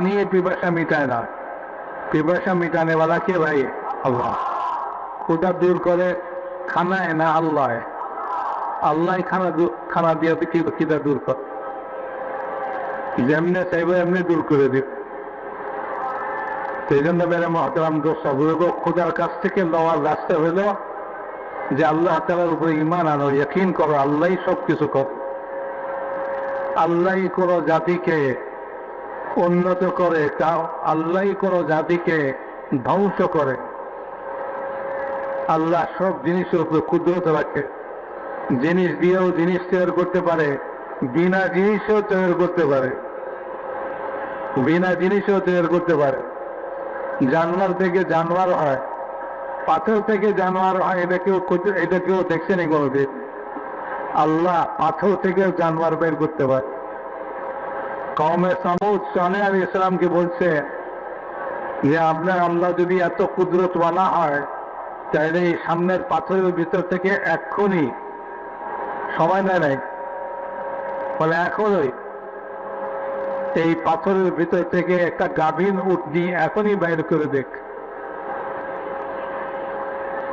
पानी पिपासा मिटाए ना पिपासा मिटाने वाला के भाई अल्लाह खुदा दूर करे खाना है ना अल्लाह है अल्लाह ही खाना दू- खाना दिया तो কি- খিদা দূর কর যেমনে চাইবে এমনি দূর করে দিব সেই জন্য মেরে মহতরাম দোষ খোদার কাছ থেকে লওয়ার রাস্তা হলো যে আল্লাহ তালার উপরে ইমান আনো ইয়কিন করো আল্লাহ সব কিছু কর আল্লাহ কোনো জাতিকে উন্নত করে, তা আল্লাহ কোনো জাতিকে ধ্বংস করে। আল্লাহ সব জিনিসের উপরে কুদরত রাখে। জিনিস দিয়েও জিনিস তৈরি করতে পারে, বিনা জিনিসও তৈরি করতে পারে। বিনা জিনিসও তৈরি করতে পারে। জানোয়ার থেকে জানোয়ার হয়, পাথর থেকে জানোয়ার হয়, এটা কেউ এটা কেউ দেখছে নি কোনোদিন। আল্লাহ পাথর থেকে জানোয়ার বের করতে পারে। কমে সামুদ সালে আলী ইসলামকে বলছে যে, আপনার আল্লাহ যদি এত কুদরত বানা হয়, তাহলে এই সামনের পাথরের ভিতর থেকে এক্ষুনি সময় নেয় নাই বলে, এখনই। এই পাথরের ভিতর থেকে একটা গাভীন উঠনি এখনই বাইর করে দেখ।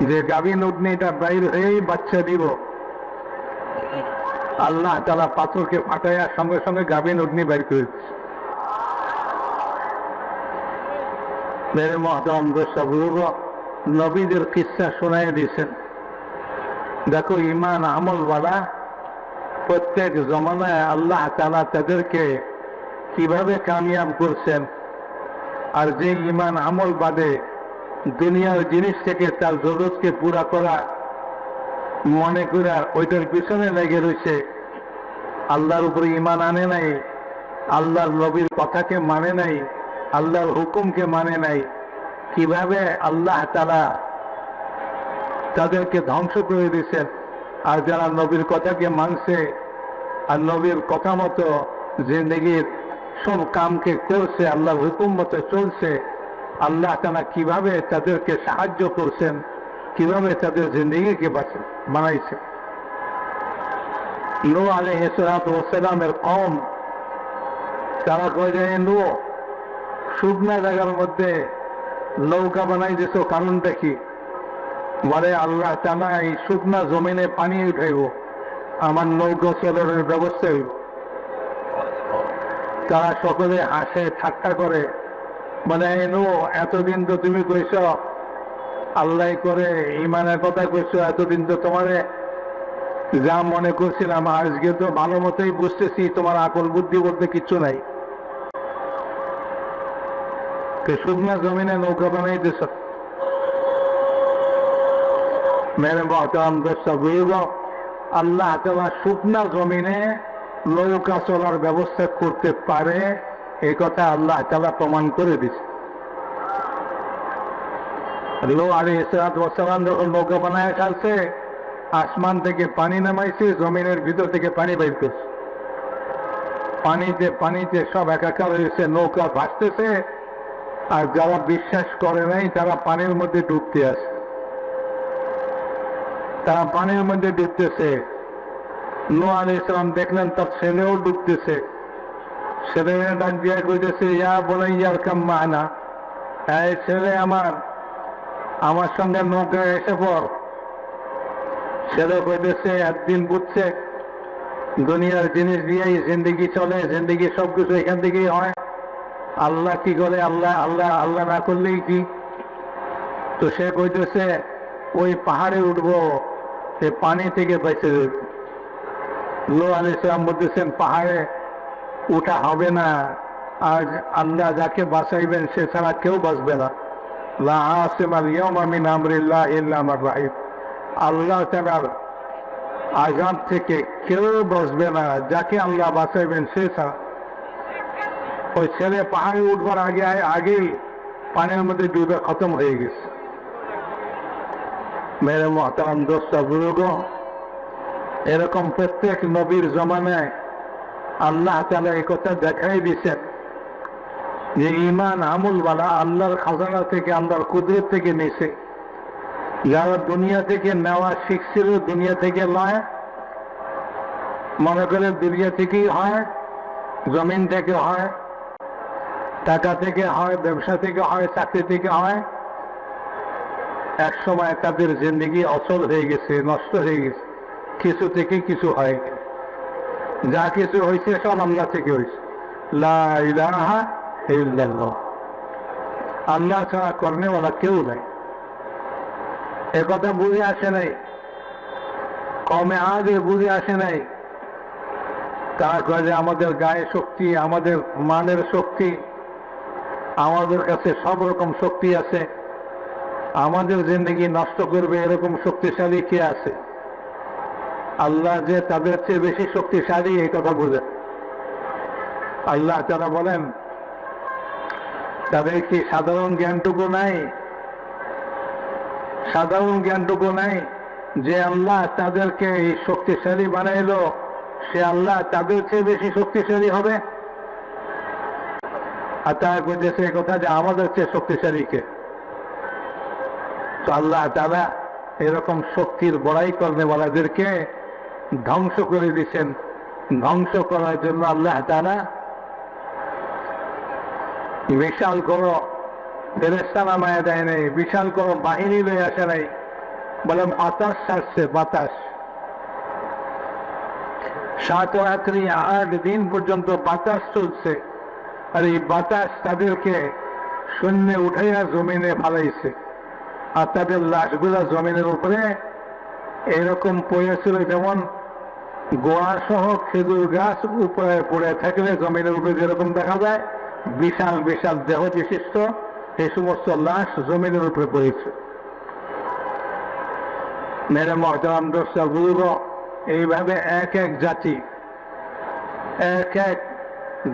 যে গাভীন উঠনিটা বাইর হয়েই বাচ্চা দিব। আল্লাহ তালা পাথরকে ফাটাইয়া সঙ্গে সঙ্গে গাভীন উঠনি বাইর করে মেরে মহতরম গোসাবুর্গ নবীদের কিসা শোনাই দিয়েছেন। দেখো ইমান আমল আমলওয়ালা প্রত্যেক জমানায় আল্লাহ তালা তাদেরকে কীভাবে কামিয়াব করছেন আর যে ইমান আমল বাদে দুনিয়ার জিনিস থেকে তার জরুরতকে পুরা করা মনে করে ওইটার পিছনে লেগে রয়েছে আল্লাহর উপরে ইমান আনে নাই, আল্লাহর নবীর কথাকে মানে নাই, আল্লাহর হুকুমকে মানে নাই। কীভাবে আল্লাহ তারা তাদেরকে ধ্বংস করে দিয়েছেন? আর যারা নবীর কথাকে মানছে আর নবীর কথা মতো জিন্দগির সব কামকে করছে, আল্লাহর হুকুম মতো চলছে, আল্লাহ তারা কীভাবে তাদেরকে সাহায্য করছেন? কীভাবে তাদের জিন্দগিকে বানাইছে নো আলে হেসরামের কম তারা কয়ে যায় নো শুকনা জায়গার মধ্যে নৌকা বানাই দিছ কারণটা কি বলে, আল্লাহ তালা এই শুকনা জমিনে পানি উঠাইব, আমার নৌকা চলনের ব্যবস্থা হইব। তারা সকলে হাসে, ঠাট্টা করে। মানে এনো এতদিন তো তুমি কইছ, আল্লাহ করে ইমানের কথা কইছ, এতদিন তো তোমারে যা মনে করছিলাম, আজকে তো ভালো মতোই বুঝতেছি, তোমার আকল বুদ্ধি বলতে কিচ্ছু নাই। শুকনা জমিনে নৌকা বানাইতেছ? মেরে মহতারাম দোস্ত বুঝব আল্লাহ তালা শুকনা জমিনে নৌকা চলার ব্যবস্থা করতে পারে এই কথা আল্লাহ তালা প্রমাণ করে দিচ্ছে লো আলী যখন নৌকা বানায় ফেলছে আসমান থেকে পানি নামাইছে, জমিনের ভিতর থেকে পানি বাইর করছে পানিতে পানিতে সব একাকার হয়েছে নৌকা ভাসতেছে। আর যারা বিশ্বাস করে নাই, তারা পানির মধ্যে ডুবতে আসে তারা পানির মধ্যে ডুবতেছে। নো আলী ইসলাম দেখলেন, তার ছেলেও ডুবতেছে। ছেলে ডাক দিয়ে কইতেছে, ইয়া বলে ইয়ার কাম এই ছেলে আমার আমার সঙ্গে নৌকায় এসে পর ছেলে কইতেছে একদিন বুঝছে, দুনিয়ার জিনিস দিয়েই জিন্দগি চলে, জিন্দগি সব কিছু এখান থেকেই হয়। আল্লাহ কি করে? আল্লাহ আল্লাহ আল্লাহ না করলেই কি? তো সে কইতেছে, ওই পাহাড়ে উঠবো, সে পানি থেকে বেঁচে লো আলি বলতেছেন, পাহাড়ে উঠা হবে না। আর আল্লাহ যাকে বাঁচাইবেন, সে ছাড়া কেউ বাঁচবে না। লা আসিম আল ইল্লা মান রাহিম আল্লাহ তাআলার আজাব থেকে কেউ বসবে না, যাকে আল্লাহ বাঁচাইবেন সে ওই ছেলে পাহাড়ে উঠবার আগে আগেই পানির মধ্যে ডুবে খতম হয়ে গেছে। মেরে মহতারাম দোস্ত বুজুর্গ এরকম প্রত্যেক নবীর জমানায় আল্লাহ তালা এই কথা দেখাই দিচ্ছেন যে ইমান আমুলওয়ালা আল্লাহর খাজানা থেকে, আল্লাহর কুদরত থেকে নিছে যারা দুনিয়া থেকে নেওয়া শিখছিল, দুনিয়া থেকে নয় মনে করে দুনিয়া থেকেই হয়, জমিন থেকে হয়, টাকা থেকে হয়, ব্যবসা থেকে হয়, চাকরি থেকে হয়, এক সময় তাদের জিন্দগি অচল হয়ে গেছে, নষ্ট হয়ে গেছে, কিছু থেকে কিছু হয়। যা কিছু হয়েছে সব আল্লাহ থেকে হয়েছে। লা ইলাহা ইল্লাল্লাহ। আল্লাহ ছাড়া কর্মেওয়ালা কেউ নাই। এ কথা বুঝে আসে নাই। কমে আগে বুঝে আসে নাই। তারা যে আমাদের গায়ে শক্তি, আমাদের মানের শক্তি, আমাদের কাছে সব রকম শক্তি আছে। আমাদের জিন্দগি নষ্ট করবে এরকম শক্তিশালী কে আছে? আল্লাহ যে তাদের চেয়ে বেশি শক্তিশালী, এই কথা বোঝে। আল্লাহ তারা বলেন, তাদের কি সাধারণ জ্ঞানটুকু নাই? সাধারণ জ্ঞানটুকু নাই। যে আল্লাহ তাদেরকে এই শক্তিশালী বানাইলো, সে আল্লাহ তাদের চেয়ে বেশি শক্তিশালী হবে। আর তারা বলতেছে কথা যে আমাদের চেয়ে শক্তিশালী কে? তো আল্লাহ তারা এরকম শক্তির বড়াই কর্মেওয়ালাদেরকে ধ্বংস করে দিচ্ছেন ধ্বংস করার জন্য আল্লাহ তারা বিশাল কোনো ফেরেস্তা নামায় দেয় নাই, বিশাল কোনো বাহিনী লয়ে আসে নাই। বলে বাতাস ছাড়ছে বাতাস। সাত রাত্রি আট দিন পর্যন্ত বাতাস চলছে। আর এই বাতাস তাদেরকে শূন্যে উঠাইয়া জমিনে ফালাইছে। আর তাদের লাশগুলা জমিনের উপরে এরকম পড়েছিল যেমন গোয়া সহ খেজুর গাছ উপরে পড়ে থাকলে জমিনের উপরে যেরকম দেখা যায়, বিশাল বিশাল দেহ বিশিষ্ট। এই সমস্ত লাশ জমিনের উপরে পড়েছে মেরে মহতারাম দোষা এইভাবে এক এক জাতি এক এক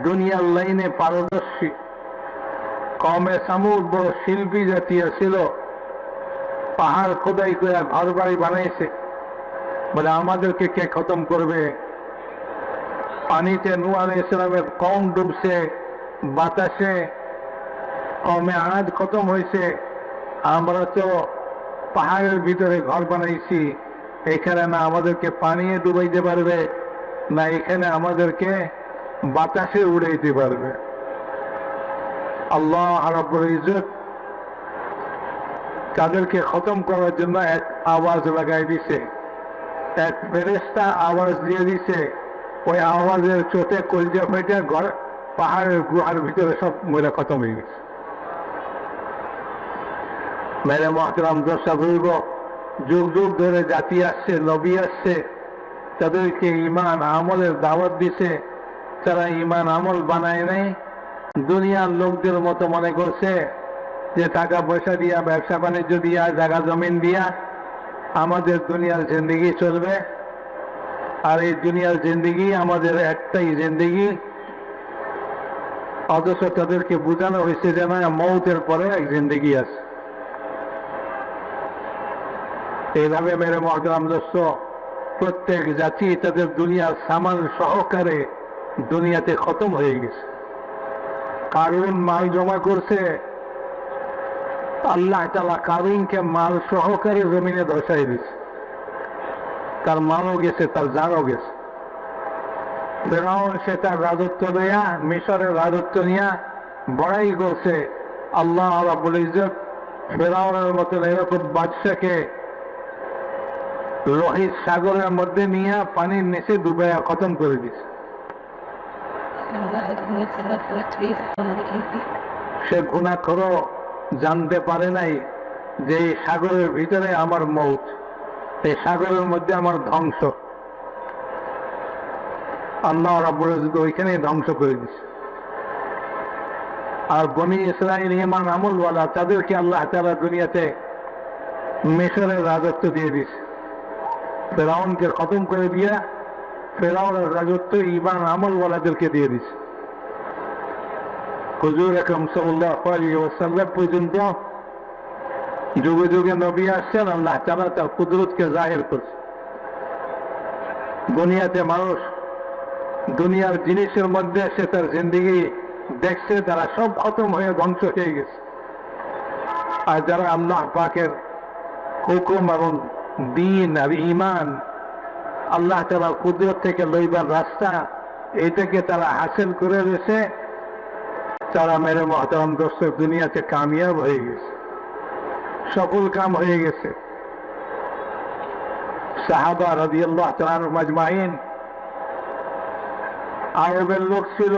দুনিয়ার লাইনে পারদর্শী কমে সামুদ বড় শিল্পী জাতীয় ছিল পাহাড় খোদাই করে ঘর বাড়ি বানাইছে বলে আমাদেরকে কে খতম করবে পানিতে নুয়াল ইসলামের কম ডুবছে বাতাসে কমে আজ খতম হয়েছে। আমরা তো পাহাড়ের ভিতরে ঘর বানাইছি। এখানে না আমাদেরকে পানিয়ে ডুবাইতে পারবে, না এখানে আমাদেরকে বাতাসে উড়াইতে পারবে। আল্লাহ রাব্বুল ইজ্জত তাদেরকে খতম করার জন্য এক আওয়াজ লাগাই দিছে। এক ফেরেস্তা আওয়াজ দিয়ে দিছে। ওই আওয়াজের চোটে কলজা ফেটে ঘর পাহাড়ের গুহার ভিতরে সব মহিলা খতম হয়ে গেছে। মেরে মহতরাম দশা বলব যুগ যুগ ধরে জাতি আসছে, নবী আসছে। তাদেরকে ইমান আমলের দাওয়াত দিছে। তারা ইমান আমল বানায় নাই। দুনিয়ার লোকদের মতো মনে করছে যে টাকা পয়সা দিয়া, ব্যবসা বাণিজ্য দিয়া, জায়গা জমিন দিয়া আমাদের দুনিয়ার জিন্দগি চলবে। আর এই দুনিয়ার জিন্দগি আমাদের একটাই জিন্দগি। অথচ তাদেরকে বোঝানো হয়েছে যে না, মৌতের পরে এক জিন্দগি আছে। এইভাবে মেরে মহতরাম দোস্ত। প্রত্যেক জাতি তাদের দুনিয়ার সামান সহকারে দুনিয়াতে খতম হয়ে গেছে। কারুন মাল জমা করছে। আল্লাহ তালা কারুনকে মাল সহকারে জমিনে ধসাই দিছে। তার মালও গেছে, তার জানও গেছে। ফেরাউন সে তার রাজত্ব নেয়া মিশরের রাজত্ব নিয়ে বড়াই করছে। আল্লাহ রাবুল ইজত ফেরাউনের মতন এরকম বাদশাকে লোহিত সাগরের মধ্যে নিয়ে পানির নিচে ডুবে খতম করে দিছে। সে গুণাক্ষর জানতে পারে নাই যে সাগরের ভিতরে আমার মৌত, এই সাগরের মধ্যে আমার ধ্বংস। আল্লাহ ইজ্জত ওইখানে ধ্বংস করে দিছে। আর বনি ইসরায়েল ইমান আমলওয়ালা, তাদেরকে আল্লাহ তারা দুনিয়াতে মিশরের রাজত্ব দিয়ে দিছে। ফেরাউনকে খতম করে দিয়া ফেরাউনের রাজত্ব ইমান আমলওয়ালাদেরকে দিয়ে দিছে। হুজুর একরম সাল্লাহ পর্যন্ত যুগে যুগে নবী আসছেন, আল্লাহ তারা তার কুদরতকে জাহির করছে। দুনিয়াতে মানুষ দুনিয়ার জিনিসের মধ্যে সে তার জিন্দিগি দেখছে, তারা সব খতম হয়ে ধ্বংস হয়ে গেছে। আর যারা আল্লাহ পাকের হুকুম এবং দিন আর ইমান আল্লাহ তালা কুদরত থেকে লইবার রাস্তা, এটাকে তারা হাসিল করে রয়েছে তারা মেরে মহতারাম দোস্ত দুনিয়াতে কামিয়াব হয়ে গেছে। সফল কাম হয়ে গেছে। সাহাবা রাজি আল্লাহ তালার মাজমাইন আরবের লোক ছিল,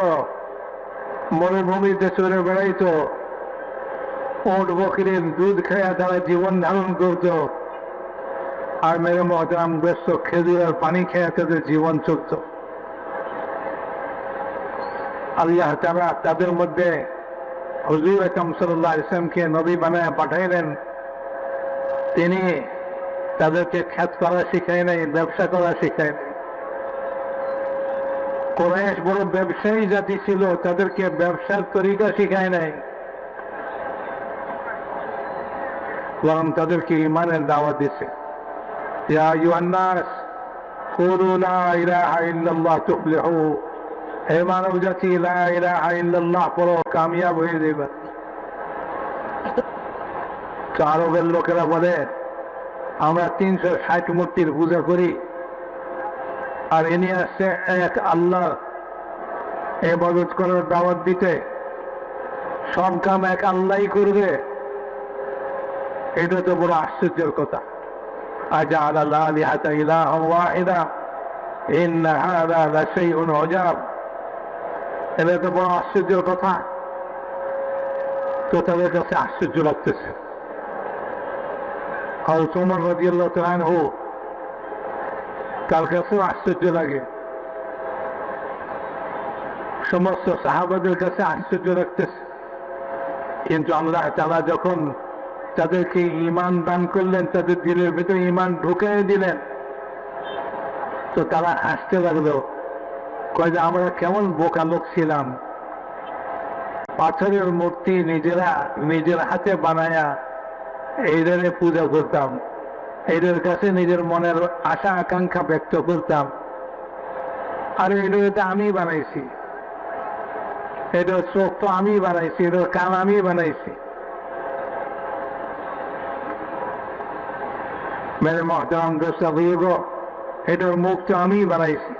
মরুভূমিতে চলে বেড়াইত। ওট বকরির দুধ খেয়ে তারা জীবন ধারণ করত। আর মেরে মহতারাম ব্যস্ত খেজুর আর পানি খেয়ে তাদের জীবন চলত। আল্লাহ তারা তাদের মধ্যে হজুর আকম সাল্লাহ ইসলামকে নবী বানায় পাঠাইলেন, তিনি তাদেরকে খ্যাত করা শিখায় নাই, ব্যবসা করা শিখায় নাই। কোরআশ বড় ব্যবসায়ী জাতি ছিল, তাদেরকে ব্যবসার তরিকা শিখায় নাই। বরং তাদেরকে ইমানের দাওয়াত দিছে। ইয়া ইউহান্নাস কুলু লা ইলাহা ইল্লাল্লাহ তুফলিহু হে মানব জাতি লা ইলাহা ইল্লাল্লাহ পড়ো, কামিয়াব হয়ে যাবে। তো আরবের লোকেরা বলে, আমরা তিনশো ষাট মূর্তির পূজা করি। আর এনে আসছে এক আল্লাহ এবাদত করার দাওয়াত দিতে। সব কাম এক আল্লাহই করবে। এটা তো বড় আশ্চর্যের কথা। আজআল আলিহাতা ইলাহাম ওয়াহিদা ইন্ন হাযা লাশাইউন উজাব এটা তো বড় আশ্চর্যের কথা তো তাদের কাছে আশ্চর্য লাগতেছে আর তোমার রাজিয়াল্লাহ তাআলা তার কাছেও আশ্চর্য লাগে সমস্ত সাহাবাদের কাছে আশ্চর্য রাখতেছে কিন্তু আল্লাহ তারা যখন তাদেরকে ইমান দান করলেন, তাদের দিলের ভিতরে ইমান ঢুকিয়ে দিলেন। তো তারা হাসতে লাগল, কয় যে, আমরা কেমন বোকা লোক ছিলাম। পাথরের মূর্তি নিজেরা, নিজের হাতে বানায়া এইদের পূজা করতাম। এদের কাছে নিজের মনের আশা, আকাঙ্ক্ষা ব্যক্ত করতাম। আর এটা আমি বানাইছি। এটার চোখ তো আমি বানাইছি এটার কান আমি বানাইছি। মেরে মহতারাম দোস্তা বুঝব এটার মুখ তো আমি বানাইছি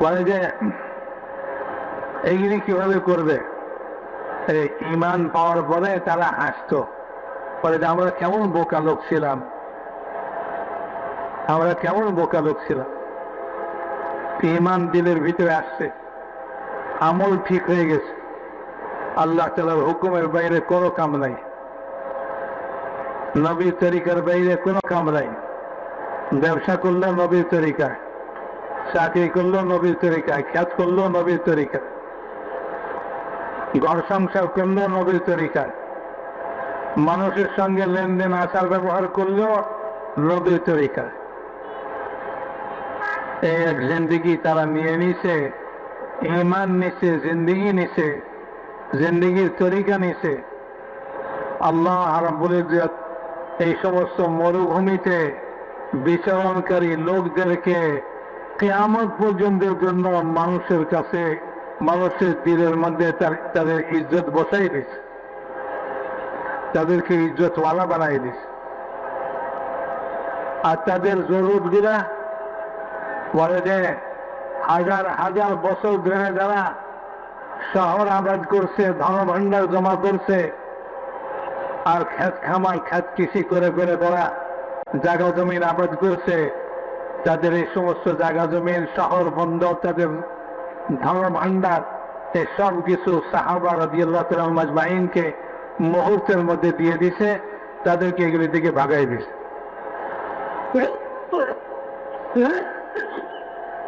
বলে যে এইগুলি কীভাবে করবে ইমান পাওয়ার পরে তারা হাসতো যে আমরা কেমন বোকা লোক ছিলাম আমরা কেমন বোকা লোক ছিলাম ইমান দিলের ভিতরে আসছে। আমল ঠিক হয়ে গেছে। আল্লাহ তালার হুকুমের বাইরে কোনো কাম নাই। নবীর তরিকার বাইরে কোনো কাম নাই। ব্যবসা করল নবীর তরিকায় চাকরি করল নবীর তরিকায় খ্যাত করল নবীর তরিকায় ঘর সংসার করল নবীর তরিকায় মানুষের সঙ্গে লেনদেন আচার ব্যবহার করলেও নবীর তরিকায় এক জিন্দিগি তারা নিয়ে নিছে, ইমান নিছে, জিন্দিগি নিছে, জিন্দিগির তরিকা নিছে। আল্লাহ রাব্বুল ইজ্জত এই সমস্ত মরুভূমিতে বিচরণকারী লোকদেরকে কেয়ামত পর্যন্তের জন্য মানুষের কাছে, মানুষের দিলের মধ্যে তাদের ইজ্জত বসাই দিছে। তাদেরকে ইজ্জতওয়ালা বানাই দিছে। আর তাদের জরুর দিলা বলে যে হাজার হাজার বছর ধরে যারা শহর আবাদ করছে, ধনভাণ্ডার জমা করছে, আর খেত খামার, খেত কৃষি করে করে তারা জায়গা জমিন আবাদ করছে, তাদের এই সমস্ত জায়গা জমিন, শহর বন্দর, তাদের ধনভাণ্ডার এই সব কিছু সাহাবা মাজমাইনকে মুহূর্তের মধ্যে দিয়ে দিছে, তাদেরকে এগুলি দিকে ভাগাই দিছে।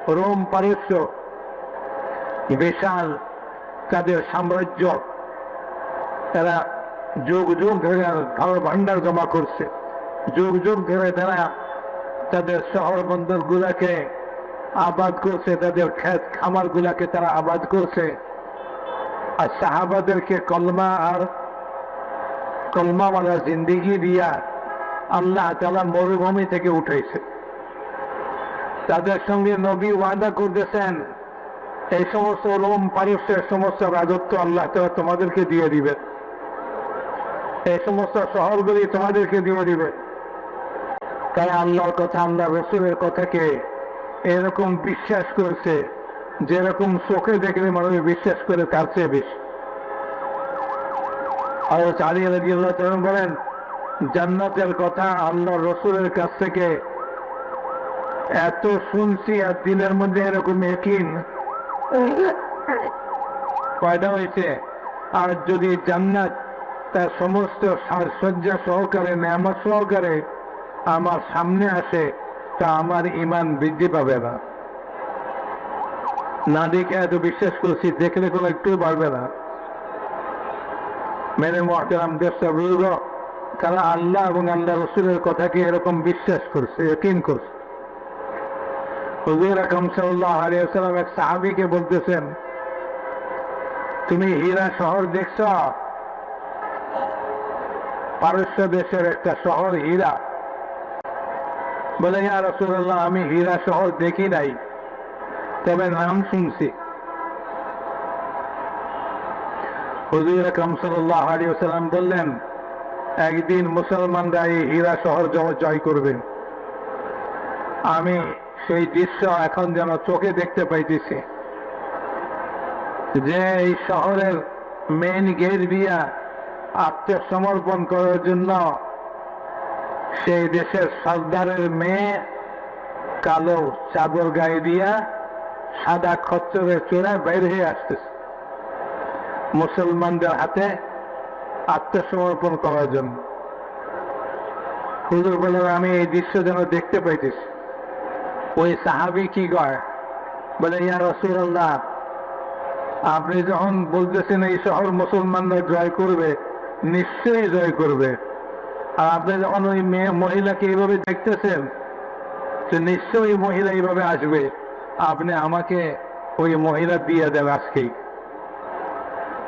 রোম পারস্য বিশাল তাদের সাম্রাজ্য। তারা যুগ যুগ ধরে ধর ভান্ডার জমা করছে। যুগ যুগ ধরে তারা তাদের শহর বন্দর গুলাকে আবাদ করছে, তাদের ক্ষেত খামার গুলাকে তারা আবাদ করছে। আর সাহাবাদেরকে কলমা আর কলমাওয়ালা জিন্দিগি দিয়া আল্লাহ তালা মরুভূমি থেকে উঠেছে তাদের সঙ্গে নবী ওয়াদা করতেছেন, এই সমস্ত রোম পারস্যের সমস্ত রাজত্ব আল্লাহ তোমাদেরকে দিয়ে দিবে এই সমস্ত শহরগুলি তোমাদেরকে দিয়ে দিবে তাই আল্লাহর কথা, আল্লাহ রসুলের কথাকে এরকম বিশ্বাস করছে, যেরকম চোখে দেখলে মানুষ বিশ্বাস করে তার চেয়ে বেশি। আর চারি রাজিউল্লাহ তখন বলেন, জান্নাতের কথা আল্লাহ রসুলের কাছ থেকে এত শুনছি আর দিনের মধ্যে এরকম একিন হয়েছে? আর যদি জান্নাত তার সমস্ত সাজসজ্জা সহকারে, নেয়ামত সহকারে আমার সামনে আসে, তা আমার ইমান বৃদ্ধি পাবে না। না দেখে এত বিশ্বাস করছি, দেখলে কোনো একটু বাড়বে না। মেরে মহতারাম দেশটা বুঝল তারা আল্লাহ এবং আল্লাহ রসুলের কথাকে এরকম বিশ্বাস করছে করছে। হুজুর আকরম সাল্লাহ এক সাহাবিকে বলতেছেন, তুমি হীরা শহর দেখছ? পারস্য দেশের একটা শহর হীরা। বলে, ইয়া রসুল্লাহ আমি হীরা শহর দেখি নাই, তবে নাম শুনছি। হুজুর আকরম সাল্লাহ আলিয়াল্লাম বললেন, একদিন মুসলমানরা এই হীরা শহর জয় করবে। আমি সেই দৃশ্য এখন যেন চোখে দেখতে পাইতেছি। যে এই শহরের মেন গেট দিয়া আত্মসমর্পণ করার জন্য সেই দেশের সর্দারের মেয়ে কালো চাদর গায়ে দিয়া সাদা খচ্চরের চূড়ায় বাইরে হয়ে আসতেছে। মুসলমানদের হাতে আত্মসমর্পণ করার জন্য। হুজুর আমি এই দৃশ্য যেন দেখতে পাইতেছি। ওই সাহাবি কি কয়? বলে, ইয়া রসুল্লাহ আপনি যখন বলতেছেন এই শহর মুসলমানরা জয় করবে, নিশ্চয়ই জয় করবে। আর আপনি যখন ওই মেয়ে মহিলাকে এইভাবে দেখতেছেন যে নিশ্চয়ই মহিলা এইভাবে আসবে। আপনি আমাকে ওই মহিলা দিয়ে দেন আজকেই।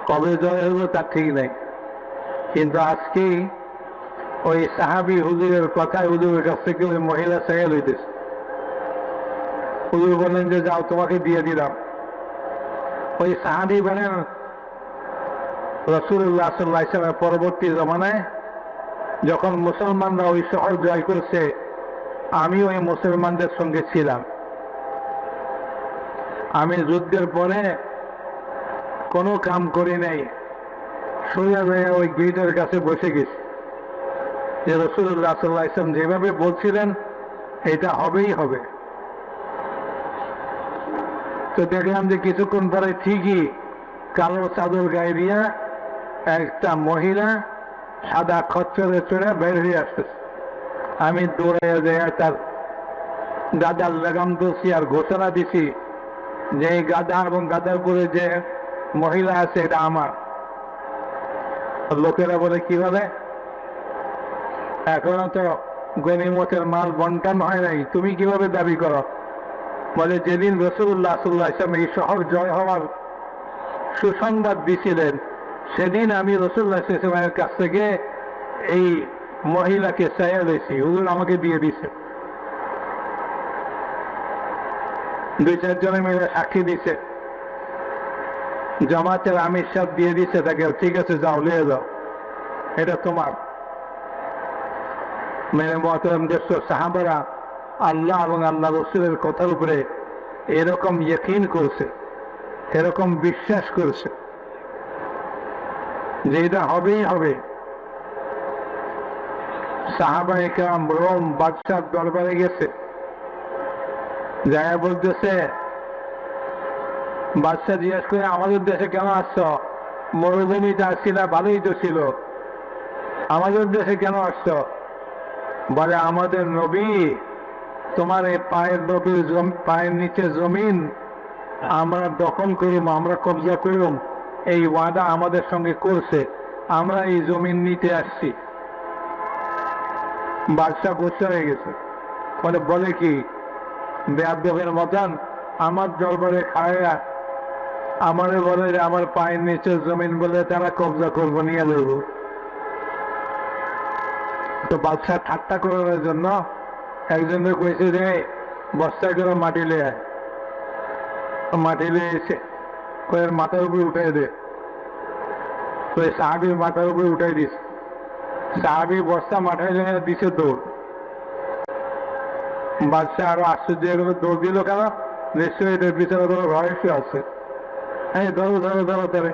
কবে জয় হলো তার ঠিক নাই। কিন্তু আজকেই ওই সাহাবি হুজুরের কথায় হুজুরের কাছ থেকে ওই মহিলা চাইয়া লইতেছে। হুজুর বললেন যে যাও, তোমাকে দিয়ে দিলাম। ওই সাহাবি বলেন রসুল্লাহ সাল্লাহ ইসলামের পরবর্তী জমানায় যখন মুসলমানরা ওই শহর জয় করছে, আমি ওই মুসলমানদের সঙ্গে ছিলাম। আমি যুদ্ধের পরে কোনো কাম করি নাই। সোজা হয়ে ওই গেটের কাছে বসে গেছি। যে রসুল্লাহ সাল্লাহ ইসলাম যেভাবে বলছিলেন, এটা হবেই হবে। তো দেখলাম যে কিছুক্ষণ পরে ঠিকই কালো চাদর গায়ে দিয়া একটা মহিলা সাদা খচ্চরে চড়ে বের হয়ে আসতেছে আমি দৌড়ে যাই তার গাদার লাগাম দোষী আর ঘোষণা দিছি যে এই গাদা এবং গাদার উপরে যে মহিলা আছে এটা আমার। লোকেরা বলে কীভাবে এখনও তো গনিমতের মাল বন্টন হয় নাই। তুমি কীভাবে দাবি করো? বলে যেদিন রসুল্লাহ সাল্লাহ ইসলাম এই শহর জয় হওয়ার সুসংবাদ দিছিলেন, সেদিন আমি রসুল্লাহ ইসলামের কাছ থেকে এই মহিলাকে চাইয়া লইছি হুজুর আমাকে দিয়ে দিছে দুই চারজনে মিলে সাক্ষী দিছে জামাতের আমির সাহেব দিয়ে দিছে তাকে ঠিক আছে, যাও লিয়ে যাও। এটা তোমার। মেরে মহতরম দেশ সাহাবারা আল্লাহ এবং আল্লাহ রসুলের কথার উপরে এরকম ইয়কিন করছে, এরকম বিশ্বাস করছে যে এটা হবেই হবে। সাহাবা রোম বাদশাহ দরবারে গেছে জায়গা বলতেছে, বাদশাহ জিজ্ঞেস করে, আমাদের দেশে কেন আসছ? মরুভূমিতে না ভালোই তো ছিল। আমাদের দেশে কেন আসছ? বলে, আমাদের নবী তোমার এই পায়ের জম- পায়ের নিচে জমিন, আমরা দখল করিম, আমরা কবজা করিম, এই ওয়াদা আমাদের সঙ্গে করছে। আমরা এই জমিন নিতে আসছি। বাদশাহ গুচ্ছা হয়ে গেছে। বলে বলে কি? বেয়াদের মতন আমার দরবারে খায়া, আমারে বলে যে, আমার পায়ের নিচে জমিন বলে তারা কবজা করব, নিয়ে দেব তো বাদশাহ ঠাট্টা করার জন্য একজনকে কয়েছে যে বস্তা করে মাটি লে মাটি লিয়ে এসে কয়ের মাথার উপরে উঠে দে। তো এই সাহাবির মাথার উপরে উঠাই দিস। সাহাবি বস্তা মাথায় লিয়ে দিছে দৌড়। বাচ্চা আরও আশ্চর্য হয়ে গেল, দৌড় দিল কেন? নিশ্চয়ই এটার পিছনে কোনো রহস্য আছে। এই ধরো ধরো ধরো ধরে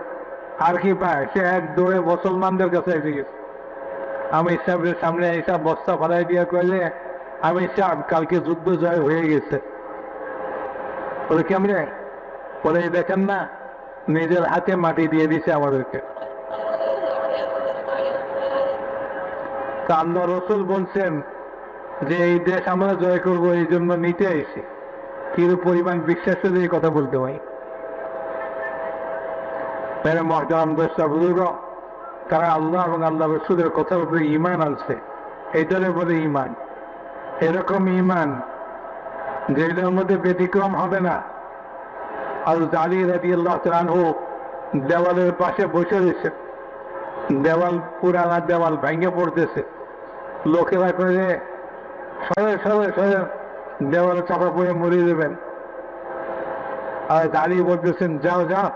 আর কি পায়? সে এক দৌড়ে মুসলমানদের কাছে এসে গেছে। আমি সাহেবের সামনে এইসব বস্তা ফালাই দিয়া করলে আমি সাহেব কালকে যুদ্ধ জয় হয়ে গেছে। বলে কেমনে বলে, এই দেখেন না, নিজের হাতে মাটি দিয়ে দিছে আমাদেরকে। আল্লাহ রসুল বলছেন যে, এই দেশ আমরা জয় করব, এই জন্য নিতে এসে কিরূপ পরিমাণ বিশ্বাস করে এই কথা বলতে হয়। মেরে মহতারাম দোষটা বুজুর্গ, তারা আল্লাহ এবং আল্লাহ রসুলের কথার উপরে ইমান আছে এটারে বলে ইমান এরকম ইমান যেটার মধ্যে ব্যতিক্রম হবে না। আর দাঁড়িয়ে রাজি আল্লাহ হোক দেওয়ালের পাশে বসে রয়েছে। দেওয়াল পুরানা দেওয়াল ভেঙে পড়তেছে। লোকেরা করে সরে সরে সরে দেওয়ালে চাপা পড়ে মরিয়ে দেবেন আর দাঁড়িয়ে বলতেছেন, যাও যাও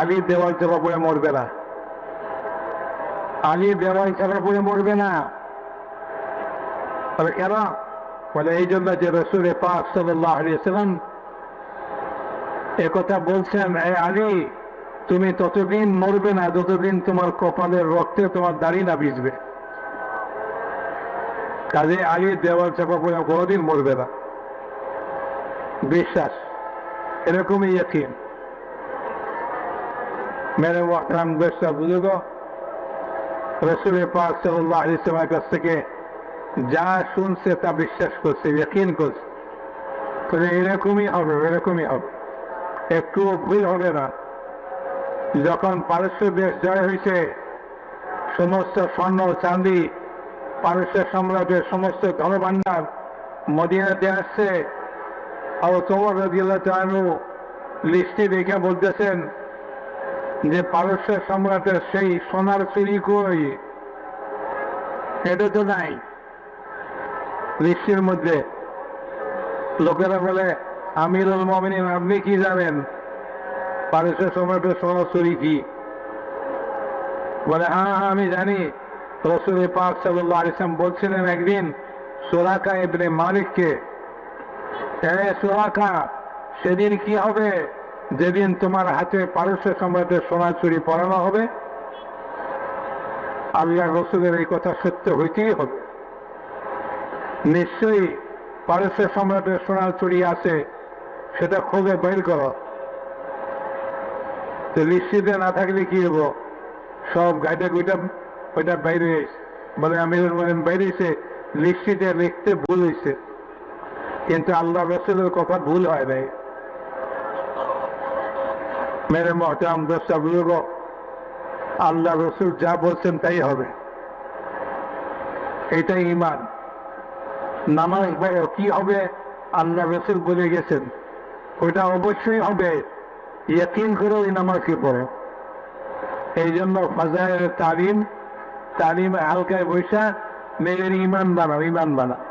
আলী দেওয়াল চাপা পড়ে মরবে না। আলী দেওয়াল চাপা পড়ে মরবে না। তবে কেন বলে এই জন্য যে রসুল পাক সাল্লাহ সাল্লাম একথা বলছেন, এ আলী, তুমি ততদিন মরবে না, যতদিন তোমার কপালের রক্তে তোমার দাড়ি না ভিজবে। কাজে আলী দেওয়াল চাপা পড়ে কোনোদিন মরবে না। বিশ্বাস, এরকমই ইয়কিন। মেরে মহতারাম দোষটা বুঝুক রসুল পাক সাল্লাহ ইসলামের কাছ থেকে যা শুনছে তা বিশ্বাস করছে, ইয়কিন করছে। তবে এরকমই হবে এরকমই হবে। একটু ভুল হবে না। যখন পারস্য দেশ জয় হয়েছে, সমস্ত স্বর্ণ চাঁদি, পারস্য সম্রাটের সমস্ত ধনভাণ্ডার মদিনাতে আসছে। আর তোমার রদিয়াল্লাহ চানু লিস্টে দেখে বলতেছেন যে, পারস্য সম্রাটের সেই সোনার সিঁড়ি কই এটা তো নাই। লিস্টের মধ্যে। লোকেরা বলে, আমিরুল মমিনিন, আপনি কি জানেন? পারস্য সম্রাটের সোনার সিঁড়ি কি? বলে হ্যাঁ হ্যাঁ আমি জানি। রসুল পাক সাল্লাহ আলিসাম বলছিলেন একদিন, সোরাকা ইবনে মালিককে, এ সোরাকা, সেদিন কি হবে? যেদিন তোমার হাতে পারস্য সম্রাটের সোনা চুরি পরানো হবে? আল্লাহ রসুলের এই কথা সত্য হইতেই হবে। নিশ্চয়ই পারস্য সম্রাটের সোনার চুরি আছে, সেটা খুঁজে বের করো। তো না থাকলে কি হব? সব গাইটা গুইটা, ওইটা বাইরে বলে আমি বাইরে এসে লিখতে ভুল হয়েছে কিন্তু আল্লাহ রসুলের কথা ভুল হয় নাই। মেরে মহতাম দোষটা বুঝব আল্লাহ রসুল যা বলছেন তাই হবে। এটাই ইমান নামাজ কি হবে? আল্লাহ রসুল বলে গেছেন, ওটা অবশ্যই হবে। ইয়কিন করে ওই নামাজকে পড়ে। এই জন্য ফাজায়ের তালিম তালিম হালকায় বৈশা, মেয়ের ইমান বানাও ইমান বানাও।